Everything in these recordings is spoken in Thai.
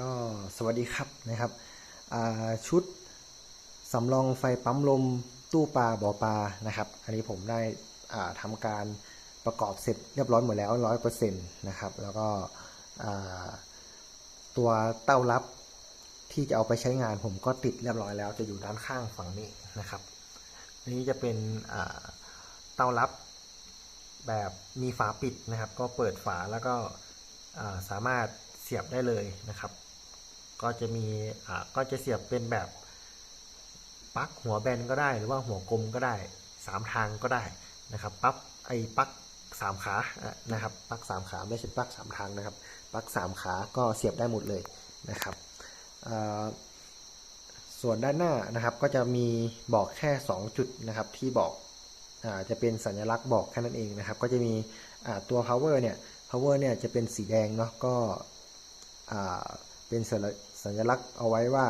ก็สวัสดีครับนะครับชุดสำรองไฟปั๊มลมตู้ปลาบ่อปลานะครับ อันนี้ผมได้อ่าทำการประกอบเสร็จเรียบร้อยหมดแล้วร้อยเปอร์เซ็นต์นะครับ แล้วก็ตัวเต้ารับที่จะเอาไปใช้งานผมก็ติดเรียบร้อยแล้วจะอยู่ด้านข้างฝั่งนี้นะครับ นี้จะเป็นเต้ารับแบบมีฝาปิดนะครับ ก็เปิดฝาแล้วก็สามารถเสียบได้เลยนะครับ ก็จะมีอ่าก็จะเสียบเป็นแบบปลั๊กหัวแบนก็ได้หรือว่าหัวกลมก็ได้สามทางก็ได้นะครับปลั๊กไอ้ปลั๊กสามขาะนะครับปลั๊กสามขาไม่ใช่ปลั๊กสามทางนะครับปลั๊กสามขาก็เสียบได้หมดเลยนะครับส่วนด้านหน้านะครับก็จะมีบอกแค่ 2 จุดนะครับที่บอกอจะเป็นสัญลักษณ์บอกแค่นั้นเองนะครับ ก็จะมีตัว power เนี่ย power เนี่ยจะเป็นสีแดงเนาะก็ เป็นสัญลักษณ์เอาไว้ว่า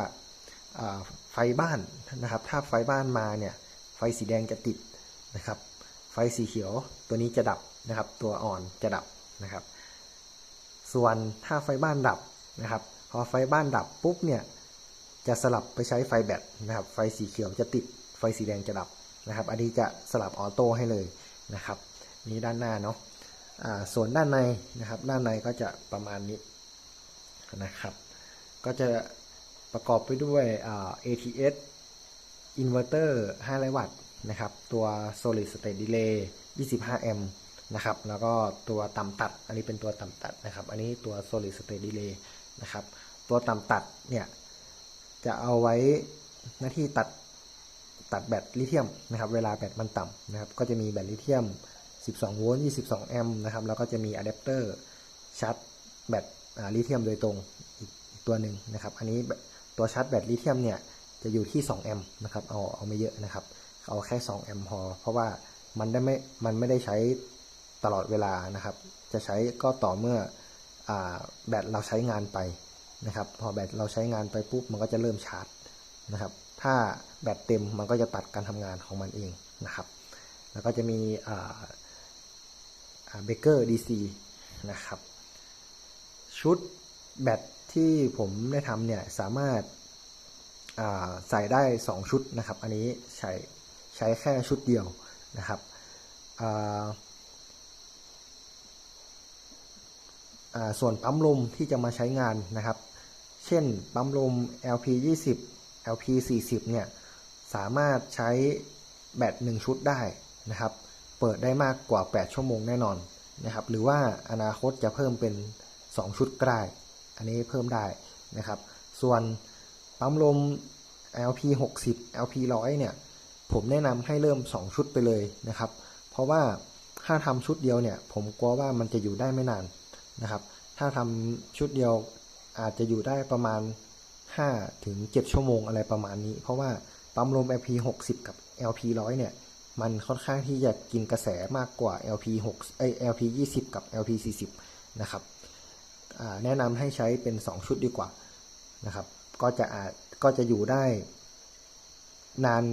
ไฟบ้านนะครับ ถ้าไฟบ้านมาเนี่ยไฟสีแดงจะติดนะครับ ไฟสีเขียวตัวนี้จะดับนะครับ ตัวอ่อนจะดับนะครับ ส่วนถ้าไฟบ้านดับนะครับ พอไฟบ้านดับปุ๊บเนี่ยจะสลับไปใช้ไฟแบตนะครับ ไฟสีเขียวจะติด ไฟสีแดงจะดับนะครับ อันนี้จะสลับออโต้ให้เลยนะครับนี้ด้านหน้าเนาะอ่าส่วนด้านในนะครับ ด้านในก็จะประมาณนี้นะครับ ก็จะประกอบไปด้วย ATS อินเวอร์เตอร์500 วัตต์นะครับ ตัว solid state delay 25 แอมป์นะครับ แล้วก็ตัวต่ำตัด อันนี้เป็นตัวต่ำตัดนะครับ อันนี้ตัว solid state delay นะครับ ตัวต่ำตัดเนี่ย จะเอาไว้หน้าที่ตัดตัดแบตลิเธียมนะครับ เวลาแบตมันต่ำนะครับ ก็จะมีแบตลิเธียม 12 โวลต์ 22 แอมป์นะครับ แล้วก็จะมีอะแดปเตอร์ชาร์จแบตลิเธียมโดยตรงอีก ตัวหนึ่งนะครับ อันนี้ตัวชาร์จแบตลิเธียมเนี่ยจะอยู่ที่ 2 แอมป์นะครับ เอาเอาไม่เยอะนะครับ เอาแค่ 2 แอมป์พอ เพราะว่ามันได้ไม่ มันไม่ได้ใช้ตลอดเวลานะครับ จะใช้ก็ต่อเมื่ออแบตเราใช้งานไปนะครับ พอแบตเราใช้งานไปปุ๊บ มันก็จะเริ่มชาร์จนะครับ ถ้าแบตเต็มมันก็จะตัดการทำงานของมันเองนะครับ แล้วก็จะมีเบเกอร์ดีซีนะครับ ชุดแบต ที่ผมได้ทำเนี่ยสามารถาใส่ได้ 2 ชุดนะครับ อันนี้ใช้ใช้แค่ชุดเดียวนะครับส่วนปั๊มลมที่จะมาใช้งานนะครับ เช่นปั๊มลม LP 20 LP 40เนี่ยสามารถใช้แบต1ชุดได้นะครับ เปิดได้มากกว่า 8 ชั่วโมงแน่นอนนะครับ หรือว่าอนาคตจะเพิ่มเป็น 2 ชุดก็ได้ อันนี้เพิ่มได้นะครับ ส่วนปั๊มลม LP 60 LP 100เนี่ย ผมแนะนำให้เริ่ม 2 ชุดไปเลยนะครับ เพราะว่าถ้าทำชุดเดียวเนี่ย ผมกลัวว่ามันจะอยู่ได้ไม่นานนะครับ ถ้าทำชุดเดียวอาจจะอยู่ได้ประมาณ 5 ถึง 7 ชั่วโมงอะไรประมาณนี้ เพราะว่าปั๊มลม LP 60 กับ LP 100เนี่ย มันค่อนข้างที่จะกินกระแสมากกว่า LP 6เอ้ย LP 20 กับ LP 40 นะครับ แนะนำให้ใช้เป็น 2 ชุดดีกว่านะครับ ก็จะอาจก็จะอยู่ได้นาน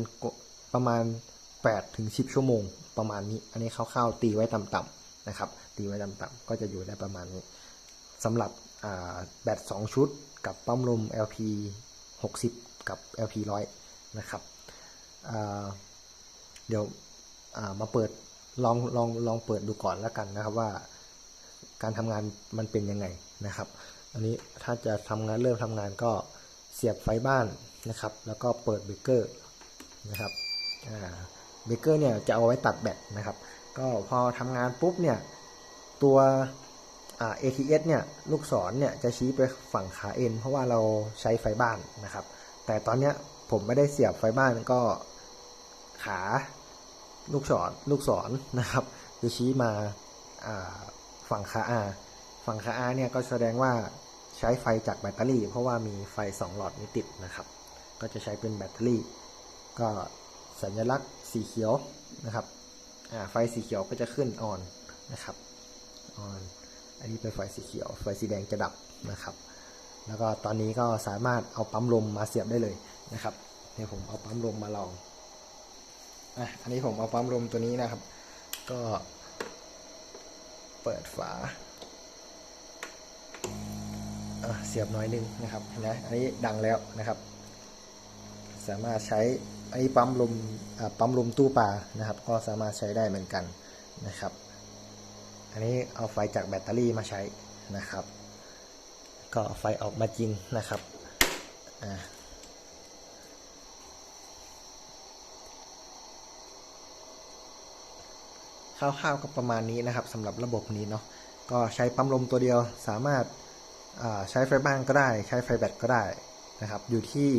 ประมาณ8ถึง10 ชั่วโมง ประมาณนี้ อันนี้คร่าวๆตีไว้ต่ำๆนะครับ ตีไว้ต่ำๆก็จะอยู่ได้ประมาณนี้สำหรับแบต2 ชุด กับปั๊มลม LP 60 กับ LP 100 นะครับเดี๋ยวามาเปิดลองลองลองเปิดดูก่อนแล้วกันนะครับว่า การทำงานมันเป็นยังไงนะครับ อันนี้ถ้าจะทำงานเริ่มทำงานก็เสียบไฟบ้านนะครับ แล้วก็เปิดเบรกเกอร์นะครับเบรกเกอร์เนี่ยจะเอาไว้ตัดแบตนะครับ ก็พอทำงานปุ๊บเนี่ยตัวอ่า ATS เนี่ยลูกศรเนี่ยจะชี้ไปฝั่งขาเอ็นเพราะว่าเราใช้ไฟบ้านนะครับ แต่ตอนเนี้ยผมไม่ได้เสียบไฟบ้านก็ขาลูกศรลูกศรนะครับจะชี้มาอ่า ฝั่งขา R ฝั่งขา R เนี่ยก็แสดงว่าใช้ไฟจากแบตเตอรี่ เพราะว่ามีไฟ 2 หลอดนี้ติดนะครับ ก็จะใช้เป็นแบตเตอรี่ ก็สัญลักษณ์สีเขียวนะครับไฟสีเขียวก็จะขึ้นออนนะครับออนอันนี้เป็นไฟสีเขียว ไฟสีแดงจะดับนะครับ แล้วก็ตอนนี้ก็สามารถเอาปั๊มลมมาเสียบได้เลยนะครับเดี๋ยวผมเอาปั๊มลมมาลองอะอันนี้ผมเอาปั๊มลมตัวนี้นะครับ ก็ เปิดฝาเสียบน้อยหนึงนะครับนะอันนี้ดังแล้วนะครับ สามารถใช้อันนี้ปั๊มลมปั๊มลมตู้ปลานะครับ ก็สามารถใช้ได้เหมือนกันนะครับ อันนี้เอาไฟจากแบตเตอรี่มาใช้นะครับ ก็ไฟออกมาจริงนะครับอ่าค ร่าวๆก็ประมาณนี้นะครับสำหรับระบบนี้เนาะก็ใช้ปั๊มลมตัวเดียวสามารถาใช้ไฟบ้านก็ได้ ใช้ไฟแบตก็ได้นะครับ อยู่ที่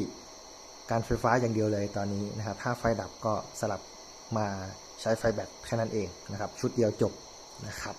การไฟฟ้าอย่างเดียวเลยตอนนี้นะครับ ถ้าไฟดับก็สลับมาใช้ไฟแบตแค่นั้นเองนะครับ ชุดเดียวจบนะครับ